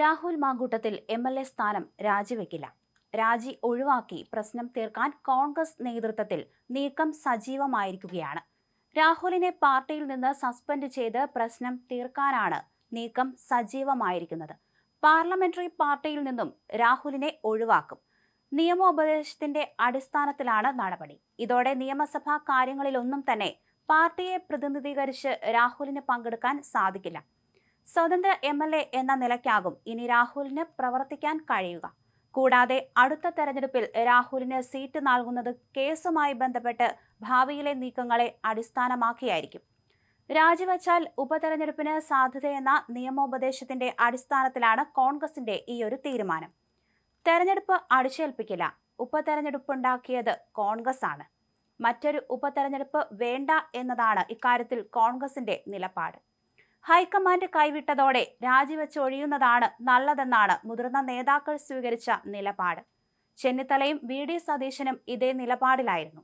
Rahul Mamkootathil M L A സ്ഥാനം രാജിവെക്കില്ല. രാജി ഒഴിവാക്കി പ്രശ്നം തീർക്കാൻ കോൺഗ്രസ് നേതൃത്വത്തിൽ നീക്കം സജീവമായിരിക്കുകയാണ്. രാഹുലിനെ പാർട്ടിയിൽ നിന്ന് സസ്പെൻഡ് ചെയ്ത് പ്രശ്നം തീർക്കാനാണ് നീക്കം സജീവമായിരിക്കുന്നത്. പാർലമെന്ററി പാർട്ടിയിൽ നിന്നും രാഹുലിനെ ഒഴിവാക്കും. നിയമോപദേശത്തിന്റെ അടിസ്ഥാനത്തിലാണ് നടപടി. ഇതോടെ നിയമസഭാ കാര്യങ്ങളിലൊന്നും തന്നെ പാർട്ടിയെ പ്രതിനിധീകരിച്ച് രാഹുലിന് പങ്കെടുക്കാൻ സാധിക്കില്ല. സ്വതന്ത്ര എം എൽ എ എന്ന നിലയ്ക്കാകും ഇനി രാഹുലിന് പ്രവർത്തിക്കാൻ കഴിയുക. കൂടാതെ അടുത്ത തെരഞ്ഞെടുപ്പിൽ രാഹുലിന് സീറ്റ് നൽകുന്നത് കേസുമായി ബന്ധപ്പെട്ട് ഭാവിയിലെ നീക്കങ്ങളെ അടിസ്ഥാനമാക്കിയായിരിക്കും. രാജിവച്ചാൽ ഉപതെരഞ്ഞെടുപ്പിന് സാധ്യതയെന്ന നിയമോപദേശത്തിന്റെ അടിസ്ഥാനത്തിലാണ് കോൺഗ്രസിന്റെ ഈ ഒരു തീരുമാനം. തെരഞ്ഞെടുപ്പ് അടിച്ചേൽപ്പിക്കില്ല. ഉപതെരഞ്ഞെടുപ്പുണ്ടാക്കിയത് കോൺഗ്രസ് ആണ് മറ്റൊരു ഉപതെരഞ്ഞെടുപ്പ് വേണ്ട എന്നതാണ് ഇക്കാര്യത്തിൽ കോൺഗ്രസിന്റെ നിലപാട്. ഹൈക്കമാൻഡ് കൈവിട്ടതോടെ രാജിവെച്ചൊഴിയുന്നതാണ് നല്ലതെന്നാണ് മുതിർന്ന നേതാക്കൾ സ്വീകരിച്ച നിലപാട്. ചെന്നിത്തലയും വി. ഡി. സതീശനും ഇതേ നിലപാടിലായിരുന്നു.